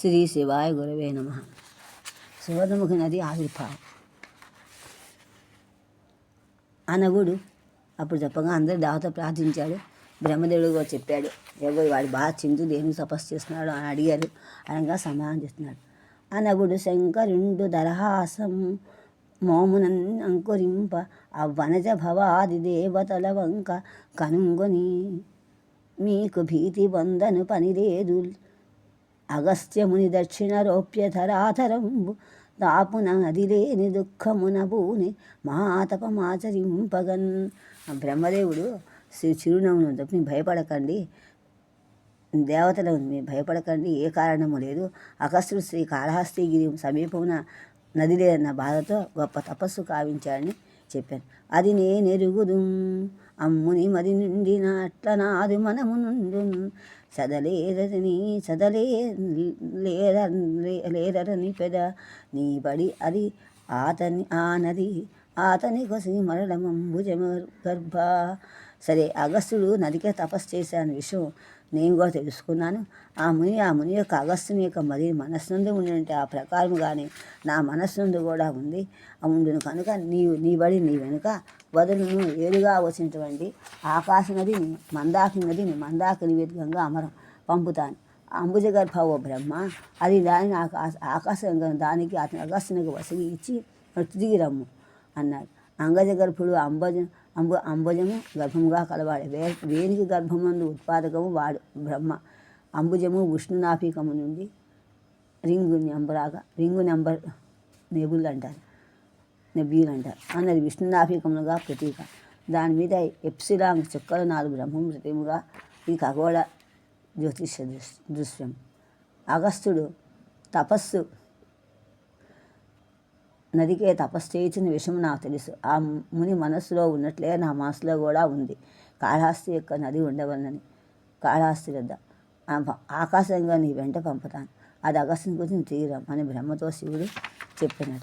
శ్రీ శివాయ గురవే నమ. సువర్ణముఖి నది ఆవిర్భావం. అనగుడు అప్పుడు చెప్పగా అందరూ దావతో ప్రార్థించాడు. బ్రహ్మదేవుడు కూడా చెప్పాడు. ఎవరు వాడు బాగా చిందు దేనికి తపస్సు చేస్తున్నాడు అని అడిగారు. అనగా సమాధానం చేస్తున్నాడు అనగుడు శంకరుండు దరహాసం మోమునన్ అంకురింప ఆ వనజ భవాది దేవతల వంక కనుంగొని మీకు భీతి వందను పనిలేదు అగస్త్యముని దక్షిణ రోప్యధరాధరంబు దాపున నదిలేని దుఃఖమున భూని మహాతపమాచరింపగన్ బ్రహ్మదేవుడు శ్రీ చిరునవ్వును తప్పి భయపడకండి. దేవతలు మీరు భయపడకండి. ఏ కారణము లేదు. అగస్త్యుడు శ్రీ కాళహస్తిగిరి సమీపమున నది లేదన్న బాధతో గొప్ప తపస్సు కావించాడని చెప్పాను. అది నేనెరుగుదు అమ్ముని మరి నుండి నాట్ల నాదు మనము నుండు. చదలేరని చదలే లేర లేరని పెద నీ బడి అది ఆతని ఆ నది ఆతని కొసి మరడమంబుజమ గర్భ. సరే అగస్త్యుడు నదికే తపస్సు చేశాను విషయం నేను కూడా తెలుసుకున్నాను. ఆ ముని ఆ ముని యొక్క అగస్త్యుని యొక్క మరి మనస్సునందు ఉండంటే ఆ ప్రకారముగానే నా మనస్సునందు కూడా ఉంది. ఆ ఉండును కనుక నీవు నీ బడి నీ వెనుక వదులును ఏరుగా వచ్చినటువంటి ఆకాశ నదిని మందాకి నదిని మందాక నివేదికంగా అమరం పంపుతాను. అంబుజగర్భ ఓ బ్రహ్మ అది దాని ఆకాశ ఆకాశంగా దానికి అతని అగస్త్యునికి వసగి ఇచ్చి తిరిగి రమ్ము అన్నాడు. అంగజ గర్భుడు అంబజ అంబు అంబుజము గర్భముగా కలవాడు. వే వేనికి గర్భమందు ఉత్పాదకము వాడు బ్రహ్మ. అంబుజము విష్ణునాభికము నుండి రింగు నెంబరాగా రింగు నెంబర్ నెబుల్ అంటారు. నెబ్యూల్ అంటారు. అన్నది విష్ణునాభికములుగా ప్రతీక. దాని మీద ఎప్సిలాంగ్ చుక్కలు నాలుగు బ్రహ్మం ప్రతిముగా ఈ ఖగోళ జ్యోతిష దృశ్యం అగస్త్యుడు తపస్సు నదికే తపస్సు చేయించిన విషయం నాకు తెలుసు. ఆ ముని మనస్సులో ఉన్నట్లే నా మనసులో కూడా ఉంది. కాళహస్తి యొక్క నది ఉండవలనని కాళహస్తి వద్ద. ఆకాశంగా నీ వెంట పంపుతాను. అది అగస్త్యం గురించి తీరం అని బ్రహ్మతో శివుడు చెప్పినట.